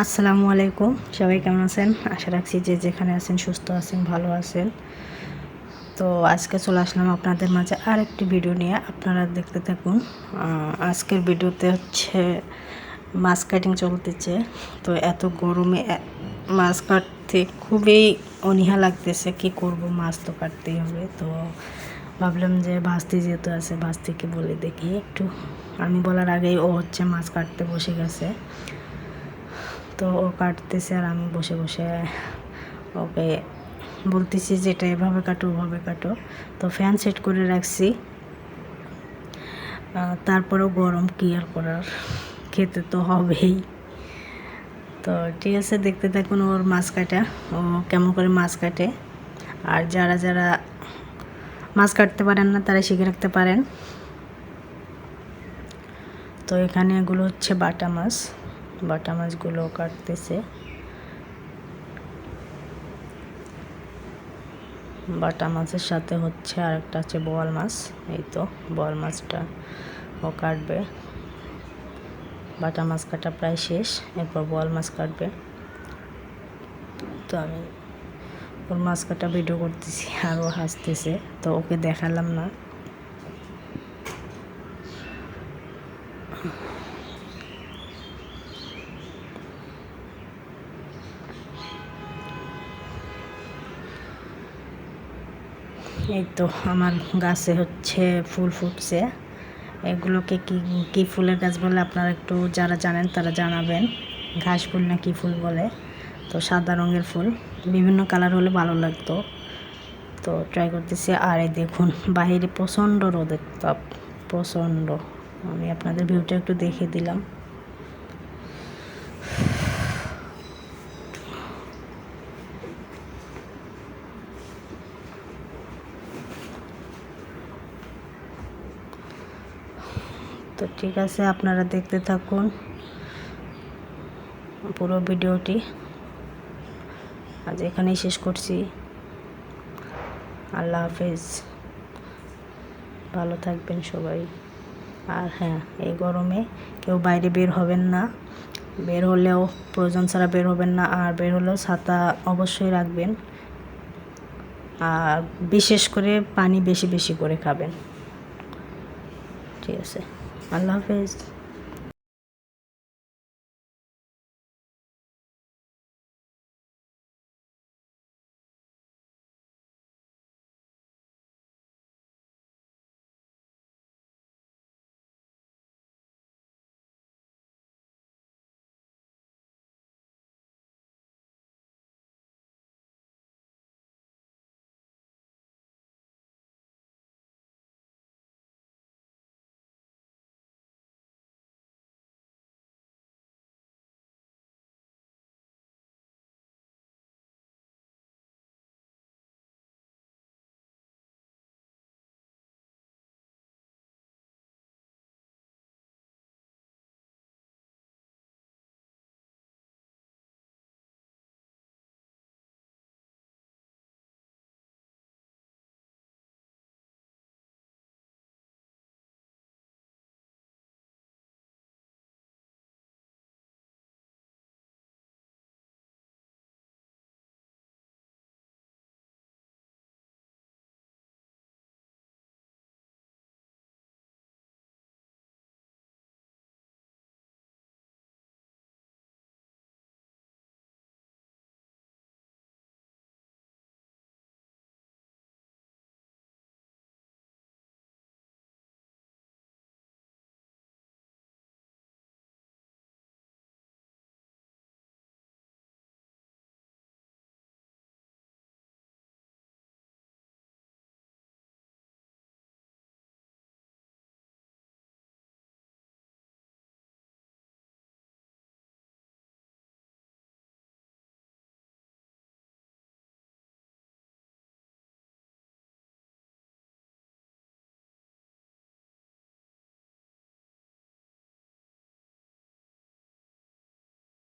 আসসালামু আলাইকুম। সবাই কেমন আছেন? আশা রাখছি যে যেখানে আছেন সুস্থ আছেন, ভালো আছেন। তো আজকে চলে আসলাম আপনাদের মাঝে আর একটি ভিডিও নিয়ে। আপনারা দেখতে থাকুন। আজকের ভিডিওতে হচ্ছে মাছ কাটিং চলতেছে। তো এত গরমে মাছ কাটতে খুবই অনীহা লাগতেছে। কি করব, মাছ তো কাটতেই হবে। তো ভাবলাম যে ভাস্তি যেহেতু আছে, ভাস্তিকে বলে দেখি। একটু, আমি বলার আগেই ও হচ্ছে মাছ কাটতে বসে গেছে। তো ও কাটতেছে আর আমি বসে বসে ওকে বলতেছি যে এটা এভাবে কাটো, ওভাবে কাটো। তো ফ্যান সেট করে রাখছি। তারপরেও গরম কি আর করার? খেতে তো হবেই। তো ঠিক আছে, দেখতে থাকুন ওর মাছ কাটা। ও কেমন করে মাছ কাটে। আর যারা যারা মাছ কাটতে পারেন না তারা শিখে রাখতে পারেন। তো এখানে এগুলো হচ্ছে বাটা মাছ। বাটা মাছগুলো কাটতেছে। বাটা মাছের সাথে হচ্ছে আর একটা আছে বোয়াল মাছ। এই তো, বোয়াল মাছটা ও কাটবে। বাটা মাছ কাটা প্রায় শেষ, এরপর বোয়াল মাছ কাটবে। তো আমি ওর মাছ কাটা ভিডিও করতেছি, আর ও হাসতেছে, তো ওকে দেখালাম না। এই তো আমার গাছে হচ্ছে ফুল ফুটছে। এগুলোকে কি, কী ফুলের গাছ বলে আপনারা একটু যারা জানেন তারা জানাবেন। ঘাস ফুল না কি ফুল বলে? তো সাদা রঙের ফুল। বিভিন্ন কালার হলে ভালো লাগতো। তো ট্রাই করতেছি। আর এই দেখুন, বাহিরে প্রচণ্ড রোদের তাপ, প্রচণ্ড। আমি আপনাদের ভিউটা একটু দেখে দিলাম। তো ঠিক আছে, আপনারা দেখতে থাকুন পুরো ভিডিওটি। আজ এখানেই শেষ করছি। আল্লাহ হাফেজ। ভালো থাকবেন সবাই। আর হ্যাঁ এই গরমে কেউ বাইরে বের হবেন না। বের হলেও প্রয়োজন ছাড়া বের হবেন না। আর বের হলেও ছাতা অবশ্যই রাখবেন। আর বিশেষ করে পানি বেশি বেশি করে খাবেন। ঠিক আছে। I love it.